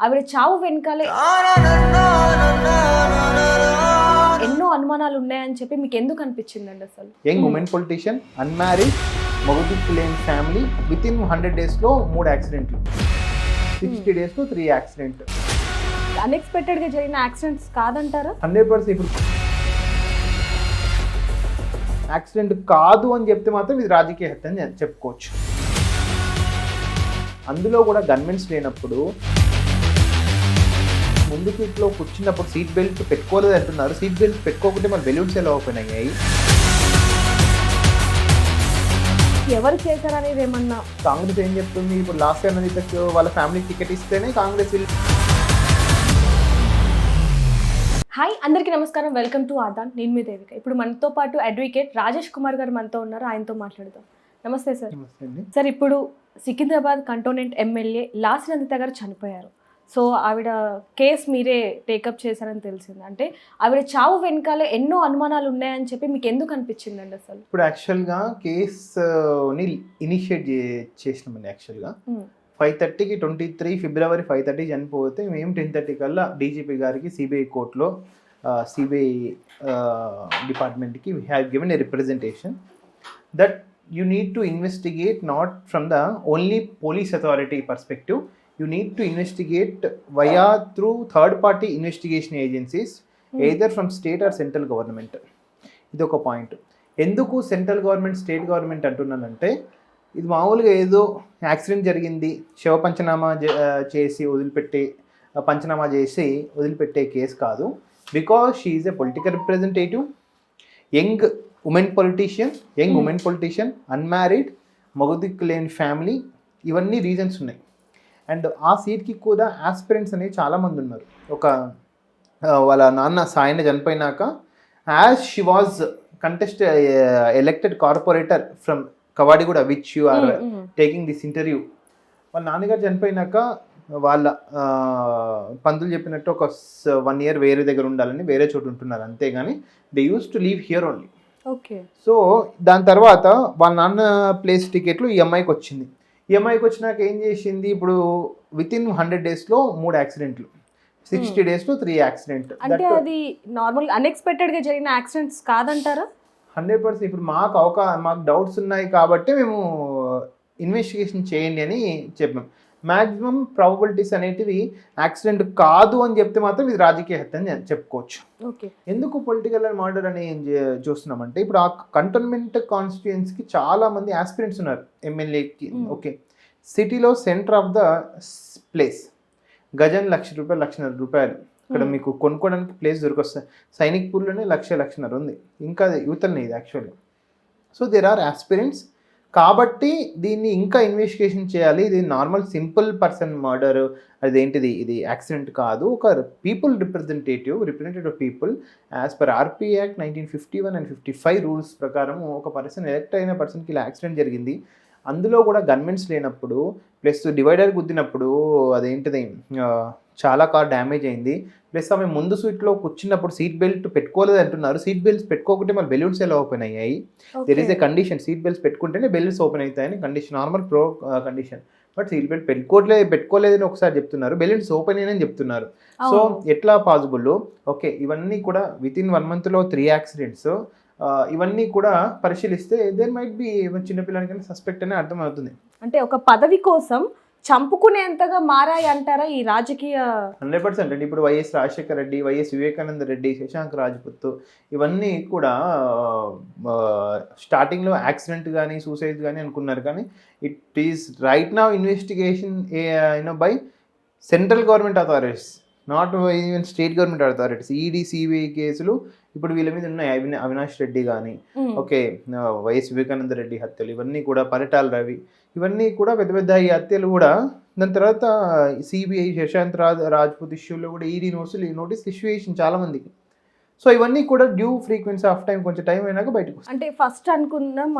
ఆవిడ చావు వెనకాలే ఎన్నో అనుమానాలు ఉన్నాయని చెప్పి మీకు ఎందుకు అనిపించిందండి అసలు? యంగ్ ఉమెన్ పొలిటీషియన్ అన్మ్యారీడ్ మొగదుక్కు లేని ఫ్యామిలీ విత్ ఇన్ హండ్రెడ్ డేస్లో మూడు యాక్సిడెంట్లు. సిక్స్టీ డేస్లో త్రీ యాక్సిడెంట్. అన్ఎక్స్పెక్టెడ్గా జరిగిన యాక్సిడెంట్స్ కాదంటారా? హండ్రెడ్ పర్సెంట్ ఇప్పుడు యాక్సిడెంట్ కాదు అని చెప్తే మాత్రం ఇది రాజకీయ హత్య అని చెప్పుకోవచ్చు. అందులో కూడా గన్మెన్స్ లేనప్పుడు ముందు సీట్లో కూర్చున్నప్పుడు సీట్ బెల్ట్ పెట్టుకోలేదు అంటున్నారు. సీట్ బెల్ట్ పెట్టుకోకుంటే మన బెలూన్స్ ఎలా ఓపెన్ అయ్యాయి? ఎవరు చేశారనేది ఏమన్నా? కాంగ్రెస్ ఏం చెప్తుంది? ఇప్పుడు లాస్ట్ టైం అనితకు వాళ్ళ ఫ్యామిలీ టికెట్ ఇస్తేనే కాంగ్రెస్ హాయ్ అందరికీ నమస్కారం. వెల్కమ్ టు ఆదాన్ నేను మీ దేవిక. ఇప్పుడు మనతో పాటు అడ్వకేట్ రాజేష్ కుమార్ గారు మనతో ఉన్నారు. ఆయనతో మాట్లాడదాం. నమస్తే సార్. సార్ ఇప్పుడు సికింద్రాబాద్ కంటోనెంట్ ఎమ్మెల్యే లాసి నందిత గారు చనిపోయారు. సో ఆవిడ కేస్ మీరే టేకప్ చేశారని తెలిసింది. అంటే ఆవిడ చావు వెనకాలే ఎన్నో అనుమానాలు ఉన్నాయని చెప్పి మీకు ఎందుకు అనిపించిందండి అసలు? ఇప్పుడు యాక్చువల్గా కేసుని ఇనిషియేట్ చేసినామండి యాక్చువల్గా. ఫైవ్ థర్టీకి twenty three February five thirty చనిపోతే మేము టెన్ థర్టీ కల్లా డీజీపీ గారికి సిబిఐ కోర్టులో సిబిఐ డిపార్ట్మెంట్కి we have given a representation that you need to investigate not from the only police authority perspective you need to investigate via through third party investigation agencies either from state or central government. ఇది ఒక point. ఎందుకు central government state government అంటున్నానంటే ఇది మామూలుగా ఏదో accident జరిగింది శవ పంచనామా చేసి వదిలిపెట్టే పంచనామా చేసి వదిలిపెట్టే కేసు కాదు. Because she's a political representative young women politician young Hmm. Women politician unmarried మగదిక్కు లేని ఫ్యామిలీ ఇవన్నీ రీజన్స్ ఉన్నాయి. అండ్ ఆ సీట్కి కూడా ఆస్పిరెంట్స్ అనేవి చాలామంది ఉన్నారు. ఒక వాళ్ళ నాన్న సాయన చనిపోయినాక as she was contest elected corporator from Kavadiguda which you are. Taking this interview. వాళ్ళ నాన్నగారు చనిపోయినాక వాళ్ళ ఆ, పంతులు చెప్పినట్టు ఒక వన్ ఇయర్ వేరే దగ్గర ఉండాలని వేరే చోటు ఉంటున్నారు. అంతేగాని they use to leave here only. Okay. So దాని తర్వాత వాళ్ళ నాన్న ప్లేస్ టికెట్లు ఈ అమ్మాయికి వచ్చింది. ఈ అమ్మాయికి వచ్చినాక ఏం చేసింది? ఇప్పుడు విత్ ఇన్ హండ్రెడ్ డేస్లో మూడు యాక్సిడెంట్లు సిక్స్టీ డేస్లో త్రీ యాక్సిడెంట్ అంటే అది నార్మల్ అన్ఎక్స్పెక్టెడ్గా జరిగిన యాక్సిడెంట్స్ కాదంటారా? హండ్రెడ్ పర్సెంట్ ఇప్పుడు మాకు అవకా మాకు డౌట్స్ ఉన్నాయి కాబట్టి మేము ఇన్వెస్టిగేషన్ చేయండి అని చెప్పాం. మ్యాక్సిమం ప్రాబబిలిటీస్ అనేటివి యాక్సిడెంట్ కాదు అని చెప్తే మాత్రం ఇది రాజకీయ హత్య అని చెప్పుకోవచ్చు. ఓకే. ఎందుకు పొలిటికల్ మర్డర్ అని చూస్తున్నామంటే ఇప్పుడు ఆ కంటోన్మెంట్ కాన్స్టిట్యుయెన్సీకి చాలా మంది ఆస్పిరెంట్స్ ఉన్నారు ఎమ్మెల్యేకి. ఓకే. సిటీలో సెంటర్ ఆఫ్ ద ప్లేస్ గజన్ లక్ష రూపాయలు లక్షన్నర రూపాయలు. ఇక్కడ. మీకు కొనుక్కోవడానికి ప్లేస్ దొరికొస్తుంది సైనిక్ పూల్లోనే లక్ష లక్షన్నర ఉంది. ఇంకా యువతల్ని ఇది actually so there are aspirants కాబట్టి దీన్ని ఇంకా ఇన్వెస్టిగేషన్ చేయాలి. ఇది నార్మల్ సింపుల్ పర్సన్ మర్డర్ అదేంటిది? ఇది యాక్సిడెంట్ కాదు. ఒక people representative representative people as per RP act nineteen fifty one and fifty five rules ప్రకారం ఒక పర్సన్ ఎలక్ట్ అయిన పర్సన్కి ఇలా యాక్సిడెంట్ జరిగింది. అందులో కూడా గన్మెన్స్ లేనప్పుడు ప్లస్ డివైడర్ గుద్దినప్పుడు అదేంటిది? చాలా కార్ డ్యామేజ్ అయింది. ప్లస్ ఆమె ముందు సీట్లో కూర్చున్నప్పుడు సీట్ బెల్ట్ పెట్టుకోలేదు అంటున్నారు. సీట్ బెల్ట్స్ పెట్టుకోకుంటే మన బెలూన్స్ ఎలా ఓపెన్ అయ్యాయి? There is a condition seat belts పెట్టుకుంటేనే బెల్ట్స్ ఓపెన్ అవుతాయని condition normal pro condition but seat belt పెట్టుకోవట్లేదు పెట్టుకోలేదని ఒకసారి చెప్తున్నారు. బెలూన్స్ ఓపెన్ అయ్యాయని చెప్తున్నారు. సో ఎట్లా పాసిబుల్ ఓకే ఇవన్నీ కూడా విత్ ఇన్ వన్ మంత్లో త్రీ యాక్సిడెంట్స్ ఇవన్నీ కూడా పరిశీలిస్తే దేర్ మైట్ బి చిన్నపిల్లలకైనా సస్పెక్ట్ అని అర్థమవుతుంది. అంటే ఒక పదవి కోసం చంపుకునేంతగా మారాయి అంటారా ఈ రాజకీయ హండ్రెడ్ పర్సెంట్ అండి. ఇప్పుడు వైఎస్ రాజశేఖర రెడ్డి వైఎస్ వివేకానంద రెడ్డి శశాంక్ రాజ్పుత్ ఇవన్నీ కూడా స్టార్టింగ్లో యాక్సిడెంట్ కానీ సూసైడ్ కానీ అనుకున్నారు. కానీ ఇట్ ఈస్ రైట్ నా investigation you know by central government authorities not even state government authorities. ED CBI కేసులు ఇప్పుడు వీళ్ళ మీద ఉన్నాయి. అవినా అవినాష్ రెడ్డి కానీ ఓకే వైఎస్ వివేకానంద రెడ్డి హత్యలు ఇవన్నీ కూడా పరిటాల రవి ఇవన్నీ కూడా పెద్ద పెద్ద ఈ హత్యలు కూడా. దాని తర్వాత సిబిఐ శశాంత్ రాజ్ రాజ్పూత్ ఇష్యూలో కూడా ఈడీ నోట్స్ నోటీస్ ఇష్యూ చేసింది చాలా మందికి సో ఇవన్నీ కూడా డ్యూ ఫ్రీక్వెన్సీ ఆఫ్ టైం కొంచెం టైం అయినాక బయటకు అంటే ఫస్ట్ అనుకున్నాం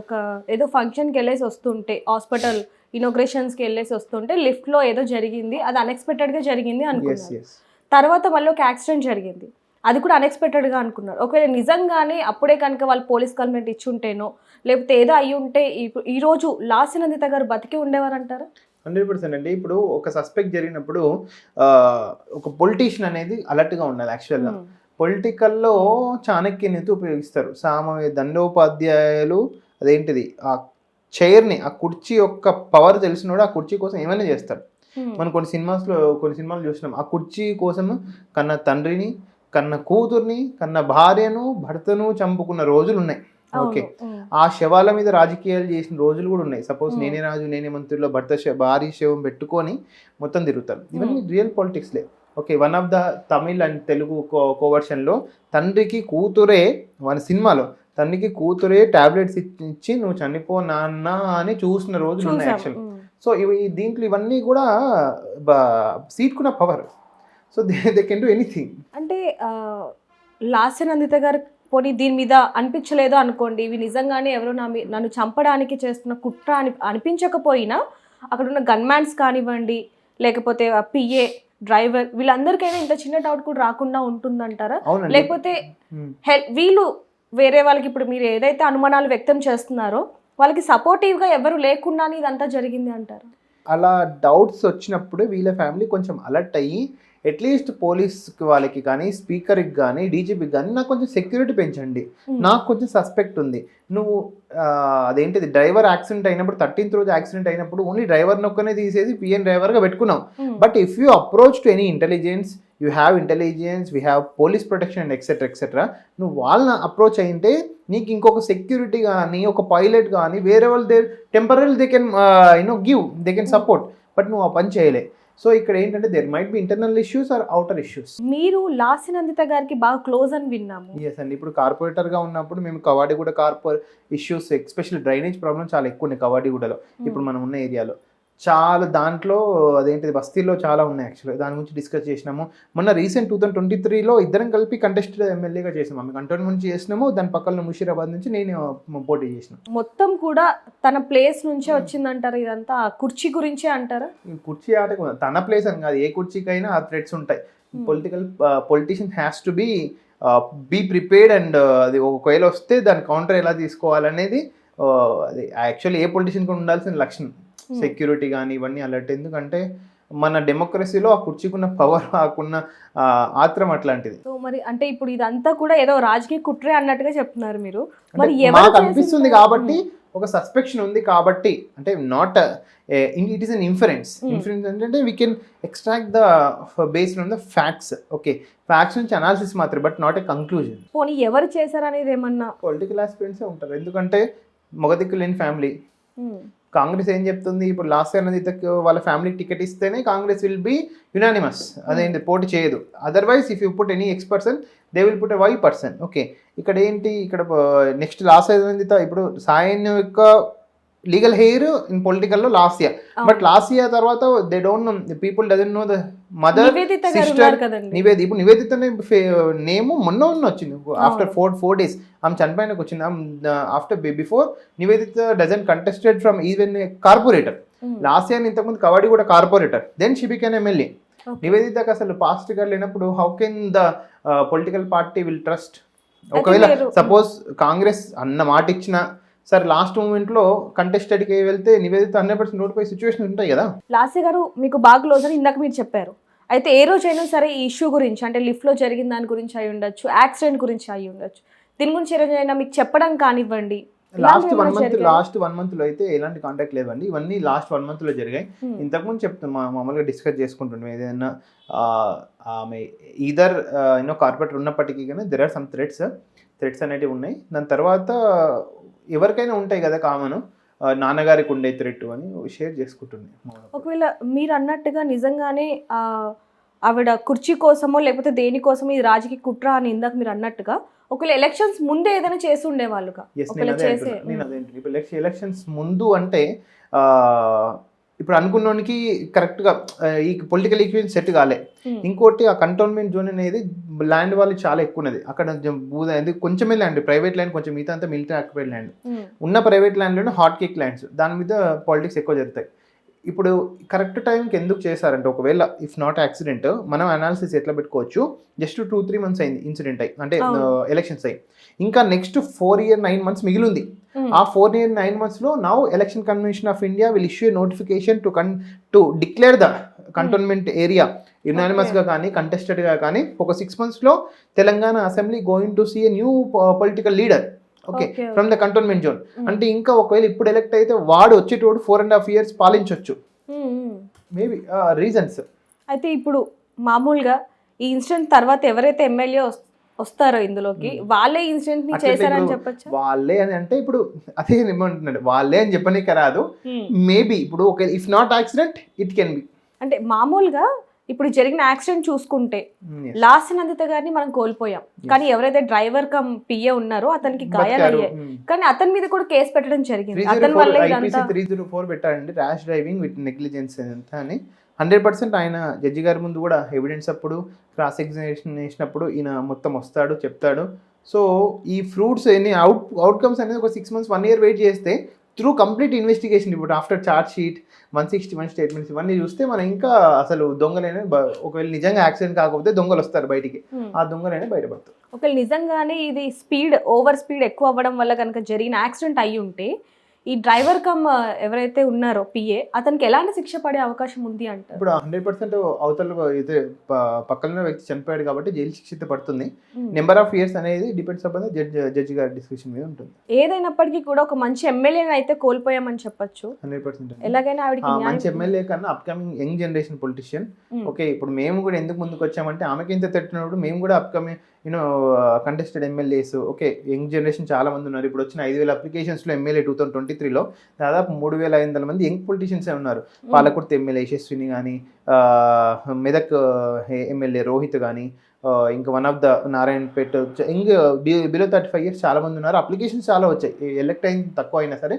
ఒక ఏదో ఫంక్షన్కి వెళ్ళేసి వస్తుంటే హాస్పిటల్ ఇనోగ్రేషన్స్కి వెళ్ళేసి వస్తుంటే లిఫ్ట్లో ఏదో జరిగింది అది అన్ఎక్స్పెక్టెడ్గా జరిగింది ఎస్ తర్వాత మళ్ళీ ఒక యాక్సిడెంట్ జరిగింది. అది కూడా అన్ఎక్స్పెక్టెడ్గా అనుకున్నారు. ఒకవేళ నిజంగానే అప్పుడే కనుక వాళ్ళు పోలీస్ కంప్లైంట్ ఇచ్చి ఉంటేనో లేకపోతే ఏదో అయ్యి ఉంటే ఇప్పుడు ఈ రోజు లాసినందిత గారు బతికి ఉండేవారంటారా? హండ్రెడ్ పర్సెంట్ అండి. ఇప్పుడు ఒక సస్పెక్ట్ జరిగినప్పుడు ఒక పొలిటీషియన్ అనేది అలర్ట్గా ఉండాలి యాక్చువల్గా. పొలిటికల్లో చాణక్య నీతి ఉపయోగిస్తారు. సామవేద దండోపాధ్యాయులు అదేంటిది? ఆ చైర్ని ఆ కుర్చీ యొక్క పవర్ తెలిసినోడు ఆ కుర్చీ కోసం ఏమైనా చేస్తాడు ఉమ్. మనం కొన్ని సినిమాస్లో కొన్ని సినిమాలు చూసినాం. ఆ కుర్చీ కోసం కన్న తండ్రిని కన్న కూతుర్ని కన్న భార్యను భర్తను చంపుకున్న రోజులు ఉన్నాయి. ఓకే. ఆ శవాల మీద రాజకీయాలు చేసిన రోజులు కూడా ఉన్నాయి సపోజ్. నేనే రాజు నేనే మంత్రిలో భర్త భార్య శవం పెట్టుకొని మొత్తం తిరుగుతారు ఇవన్నీ real పాలిటిక్స్లే okay one of the Tamil and Telugu కోవర్షన్లో తండ్రికి కూతురే మన సినిమాలో తండ్రికి కూతురే టాబ్లెట్స్ ఇచ్చి నువ్వు చనిపో నాన్న అని చూసిన రోజులు ఉన్నాయి. యాక్చువల్. సో ఇవి దీంట్లో ఇవన్నీ కూడా సీట్కున్న power so they they can do anything అంటే ఆ, లాస్య నందిత గారు పోనీ దీని మీద అనిపించలేదు అనుకోండి. ఇవి నిజంగానే ఎవరో నా మీ- నన్ను చంపడానికి చేస్తున్న కుట్ర అని అనిపించకపోయినా అక్కడ ఉన్న గన్మ్యాన్స్ కానివ్వండి లేకపోతే పిఏ డ్రైవర్ వీళ్ళందరికైనా ఇంత చిన్న డౌట్ కూడా రాకుండా ఉంటుందంటారా? లేకపోతే Hmm. హెల్ వీళ్ళు వేరే వాళ్ళకి ఇప్పుడు మీరు ఏదైతే అనుమానాలు వ్యక్తం చేస్తున్నారో వాళ్ళకి సపోర్టివ్గా ఎవరు లేకుండానే ఇదంతా జరిగింది అంటారు? అలా డౌట్స్ వచ్చినప్పుడు వీళ్ళ ఫ్యామిలీ కొంచెం అలర్ట్ అయ్యి అట్లీస్ట్ పోలీస్కి వాళ్ళకి కానీ స్పీకర్కి కానీ డీజీపీకి కానీ నాకు కొంచెం సెక్యూరిటీ పెంచండి. నాకు కొంచెం సస్పెక్ట్ ఉంది. నువ్వు అదేంటిది డ్రైవర్ యాక్సిడెంట్ అయినప్పుడు థర్టీన్త్ రోజు యాక్సిడెంట్ అయినప్పుడు ఓన్లీ డ్రైవర్ నొక్కనే తీసేసి పిఎన్ డ్రైవర్గా పెట్టుకున్నావు but if you approach to any intelligence you have intelligence we have police protection and etcetera etcetera నువ్వు వాళ్ళని అప్రోచ్ అయింటే నీకు ఇంకొక సెక్యూరిటీ కానీ ఒక పైలట్ కానీ వేరే వాళ్ళు they temporary they can you know give they can support. But నువ్వు ఆ పని చేయలే. సో ఇక్కడ ఏంటంటే there might be internal issues or outer issues మీరు లాస్య నందిత గారికి బాగా క్లోజ్ అని విన్నాము. ఎస్ అండి ఇప్పుడు కార్పొరేటర్గా ఉన్నప్పుడు మేము కవాడిగూడ కార్పొర్ ఇష్యూస్ ఎస్పెషల్లీ డ్రైనేజ్ ప్రాబ్లమ్ చాలా ఎక్కువ ఉన్నాయి కవాడిగూడలో ఇప్పుడు మనం ఉన్న ఏరియాలో. చాలా దాంట్లో అదేంటిది బస్తీల్లో చాలా ఉన్నాయి యాక్చువల్గా దాని గురించి డిస్కస్ చేసినాము. మొన్న రీసెంట్ టూ థౌసండ్ ట్వంటీ త్రీలో ఇద్దరం కలిపి కంటెస్టెడ్ ఎమ్మెల్యేగా చేసినాము ఆమె కంటోన్మెంట్ నుంచి చేసినాము దాని పక్కన ముషీరాబాద్ నుంచి నేను పోటీ చేసిన. మొత్తం కూడా తన ప్లేస్ నుంచే వచ్చిందంటారు ఇదంతా? కుర్చీ గురించే అంటారా? కుర్చీ ఆటకు తన ప్లేస్ అని కాదు. ఏ కుర్చీకైనా ఆ థ్రెడ్స్ ఉంటాయి. Political politician has to be be prepared and అది ఒకవేళ వస్తే దాని కౌంటర్ ఎలా తీసుకోవాలనేది అది యాక్చువల్లీ ఏ పొలిటీషియన్ కూడా ఉండాల్సిన లక్షణం. సెక్యూరిటీ కానీ ఇవన్నీ అలర్ట్. ఎందుకంటే మన డెమోక్రసీలో ఆ కుర్చీకున్న పవర్ ఆకున్న ఆత్రం అట్లాంటిది. సో మరి అంటే ఇప్పుడు ఇదంతా కూడా ఏదో రాజకీయ కుట్రే అన్నట్టుగా చెప్తున్నారు మీరు. మరి మాకు అనిపిస్తుంది? కాబట్టి ఒక సస్పెక్షన్ ఉంది కాబట్టి అంటే not it is an inference Hmm. Inference ఏంటంటే we can extract the based on the facts okay facts నుంచి అనాలిసిస్ మాత్రం బట్ నాట్ ఎ కంక్లూజన్ పోనీ ఎవరు చేశారనేది ఏమన్నా? పొలిటికల్ ఆస్పిరెంట్సే ఉంటారు. ఎందుకంటే మొగదిక్కు లేని ఫ్యామిలీ కాంగ్రెస్ ఏం చెప్తుంది? ఇప్పుడు లాస్ట్ ఇయర్ అనేది వాళ్ళ ఫ్యామిలీకి టికెట్ ఇస్తేనే కాంగ్రెస్ విల్ బి యునానిమస్ అదేంటి? పోటీ చేయదు. Otherwise if you put any X person they will put a Y person okay ఇక్కడ ఏంటి? ఇక్కడ నెక్స్ట్ లాస్ట్ అనేది ఇప్పుడు సాయన్ యొక్క legal heir in పొలిటికల్లో last year but last year తర్వాత they don't know people doesn't know the mother Nivedita గారు sister ఉన్నారు కదండి. నివేది ఇప్పుడు నివేదిత నేమ్ మొన్న ఉన్న వచ్చింది. ఆఫ్టర్ ఫోర్ ఫోర్ డేస్ ఆమె చనిపోయినకు వచ్చింది. After before Nivedita doesn't contested from even corporator. Last year ఇంతకుముందు కబడ్డీ కూడా corporator. Then she became MLA. నివేదితకు అసలు పాస్ట్గా లేనప్పుడు how can the political party will trust ఒకవేళ సపోజ్ కాంగ్రెస్ అన్న మాట ఇచ్చిన సరే లాస్ట్ మూమెంట్లో కంటెస్టెడ్కి వెళ్తే Nivedita hundred percent notify situation ఉంటాయి కదా. లాస్య గారు మీకు బాగా క్లోజ్ అని ఇందాక మీరు చెప్పారు. అయితే ఏ రోజైనా సరే ఈ ఇష్యూ గురించి అంటే లిఫ్ట్లో జరిగిన దాని గురించి అయి ఉండొచ్చు యాక్సిడెంట్ గురించి అయి ఉండొచ్చు. దీని గురించి ఏ రోజైనా మీకు చెప్పడం కానివ్వండి. Last one month? Last one మంత్లో అయితే ఎలాంటి కాంటాక్ట్ లేవండి. ఇవన్నీ లాస్ట్ వన్ మంత్లో జరిగాయి. Hmm. ఇంతకుముందు చెప్తాం మా మామూలుగా డిస్కస్ చేసుకుంటున్నాం ఏదైనా ఆమె ఈధర్ యూనో కార్పొరేటర్ ఉన్నప్పటికీ కానీ there are some threads threads అనేటివి ఉన్నాయి. దాని తర్వాత ఎవరికైనా ఉంటాయి కదా కామన్. నాన్నగారికి ఉండే థ్రెట్ అని షేర్ చేసుకుంటున్నాయి ఒకవేళ మీరు అన్నట్టుగా నిజంగానే ఆవిడ కుర్చీ కోసమో లేకపోతే దేనికోసమో ఇది రాజకీయ కుట్ర అని ఇందాక మీరు అన్నట్టుగా ఒకవేళ ఎలక్షన్స్ ముందే ఏదైనా చేసి ఉండేవాళ్ళుగా. ఇప్పుడు ఎలక్షన్ ఎలక్షన్స్ ముందు అంటే ఇప్పుడు అనుకున్నోనికి కరెక్ట్గా ఈ పొలిటికల్ ఈక్వేషన్ సెట్ కాలే. ఇంకోటి ఆ కంటోన్మెంట్ జోన్ అనేది ల్యాండ్ వాళ్ళు చాలా ఎక్కువ ఉన్నది అక్కడ భూద కొంచెమే ల్యాండ్ ప్రైవేట్ ల్యాండ్ కొంచెం మిగతా అంతా మిలిటరీ ఆక్యుపైడ్ ల్యాండ్ ఉన్న ప్రైవేట్ ల్యాండ్లోనే హాట్ కేక్ ల్యాండ్స్ దాని మీద పాలిటిక్స్ ఎక్కువ జరుగుతాయి. ఇప్పుడు కరెక్ట్ టైంకి ఎందుకు చేశారంటే ఒకవేళ ఇఫ్ నాట్ యాక్సిడెంట్ మనం అనాలిసిస్ ఎట్లా పెట్టుకోవచ్చు? జస్ట్ టూ త్రీ మంత్స్ అయింది ఇన్సిడెంట్ అయ్యి అంటే. ఎలక్షన్స్ అయ్యి ఇంకా next four year nine months మిగిలింది. ఆ ఫోర్ ఇయర్ నైన్ మంత్స్లో now election convention of India will issue notification to con to declare the cantonment area గా కానీ contested గా కానీ ఒక సిక్స్ మంత్స్లో Telangana assembly going to see new political leader okay. From the cantonment zone Hmm. అంటే ఇంకా ఒకవేళ ఇప్పుడు ఎలక్ట్ అయితే వాడు వచ్చేటోడు ఫోర్ అండ్ హాఫ్ ఇయర్స్ పాలించవచ్చు. మేబీ రీజన్స్ అయితే ఇప్పుడు మామూలుగా ఈ ఇన్సిడెంట్ తర్వాత ఎవరైతే ఎమ్మెల్యే వస్తారో ఇందులోకి వాళ్ళే ఇన్సిడెంట్ని చేశారని చెప్పొచ్చా వాళ్ళే అని అంటే ఇప్పుడు అదే ఏమంటున్నాడు వాళ్ళే అని చెప్పనీకి రాదు. మేబీ ఇప్పుడు ఒక if not accident it can be అంటే మామూలుగా ఇప్పుడు జరిగిన యాక్సిడెంట్ చూసుకుంటే లాస్ట్ నందిత గారిని మనం కోల్పోయాం. కానీ ఎవరైతే డ్రైవర్ కమ్ పిఏ ఉన్నారో అతనికి గాయాలయ్యాయి. కానీ అతని మీద కూడా కేసు పెట్టడం జరిగింది. అతని వల్ల త్రీ జీరో ఫోర్ పెట్టాడండి ర్యాష్ డ్రైవింగ్ విత్ నెగ్లిజెన్స్ అంతా అని. హండ్రెడ్ పర్సెంట్ ఆయన జడ్జి గారి ముందు కూడా ఎవిడెన్స్ అప్పుడు క్రాస్ ఎగ్జామినేషన్ చేసినప్పుడు ఈయన మొత్తం వస్తాడు చెప్తాడు. సో ఈ ఫ్రూట్స్ ఎన్ని అవుట్ అవుట్కమ్స్ అనేది ఒక six months one year wait చేస్తే త్రూ కంప్లీట్ ఇన్వెస్టిగేషన్ ఇప్పుడు after charge sheet one sixty one statements ఇవన్నీ చూస్తే మనం ఇంకా అసలు దొంగలైనా ఒకవేళ నిజంగా యాక్సిడెంట్ కాకపోతే దొంగలు వస్తారు బయటికి. ఆ దొంగలైనా బయటపడతారు ఒకవేళ నిజంగానే ఇది స్పీడ్ ఓవర్ స్పీడ్ ఎక్కువ అవ్వడం వల్ల కనుక జరిగిన యాక్సిడెంట్ అయ్యి ఉంటే ఈ డ్రైవర్ కమ్ ఎవరైతే ఉన్నారో పిఏ అతనికి ఎలాంటి శిక్ష పడే అవకాశం ఉంది అంటారు? ఇప్పుడు హండ్రెడ్ పర్సెంట్ అవతల ప- పక్కన వ్యక్తి చనిపోయాడు కాబట్టి జైలు శిక్ష పడుతుంది. నెంబర్ ఆఫ్ ఇయర్స్ అనేది డిపెండ్స్ అపాన్ జడ్జ్ జడ్జి గారి డిస్కషన్ మీద ఉంటుంది. ఏదైనప్పటికీ కూడా ఒక మంచి ఎమ్మెల్యేని అయితే కోల్పోయామని చెప్పొచ్చు. హండ్రెడ్ పర్సెంట్ ఎలాగైనా ఆవిడకి మంచి ఎమ్మెల్యే కన్నా upcoming young generation politician. Okay ఇప్పుడు మేము కూడా ఎందుకు ముందుకు వచ్చామంటే ఆమెకి ఇంత తట్టినప్పుడు మేము కూడా upcoming you know contested MLAs okay young generation చాలా మంది ఉన్నారు. ఇప్పుడు వచ్చిన ఐదు వేల అప్లికేషన్స్లో ఎమ్మెల్యే టూ థౌసండ్ ట్వంటీ త్రీలో దాదాపు మూడు వేల ఐదు వందల మంది యంగ్ పొలిటీషియన్స్ ఉన్నారు. పాలకుర్తి ఎమ్మెల్యే యశస్విని కానీ మెదక్ ఎమ్మెల్యే రోహిత్ కానీ ఇంకా వన్ ఆఫ్ ద నారాయణపేట ఇంక బిలో థర్టీ ఫైవ్ ఇయర్స్ చాలా మంది ఉన్నారు. అప్లికేషన్స్ చాలా వచ్చాయి. ఎలక్ట్ అయిన తక్కువ అయినా సరే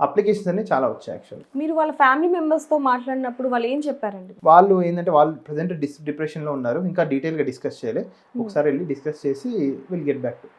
అప్లికేషన్స్ అన్ని చాలా వచ్చాయి యాక్చువల్ మీరు వాళ్ళ ఫ్యామిలీ మెంబర్స్తో మాట్లాడినప్పుడు వాళ్ళు ఏం చెప్పారండి? వాళ్ళు ఏంటంటే వాళ్ళు ప్రజెంట్ డిస్ డిప్రెషన్లో ఉన్నారు. ఇంకా డీటెయిల్గా డిస్కస్ చేయలే. ఒకసారి వెళ్ళి డిస్కస్ చేసి విల్ గెట్ బ్యాక్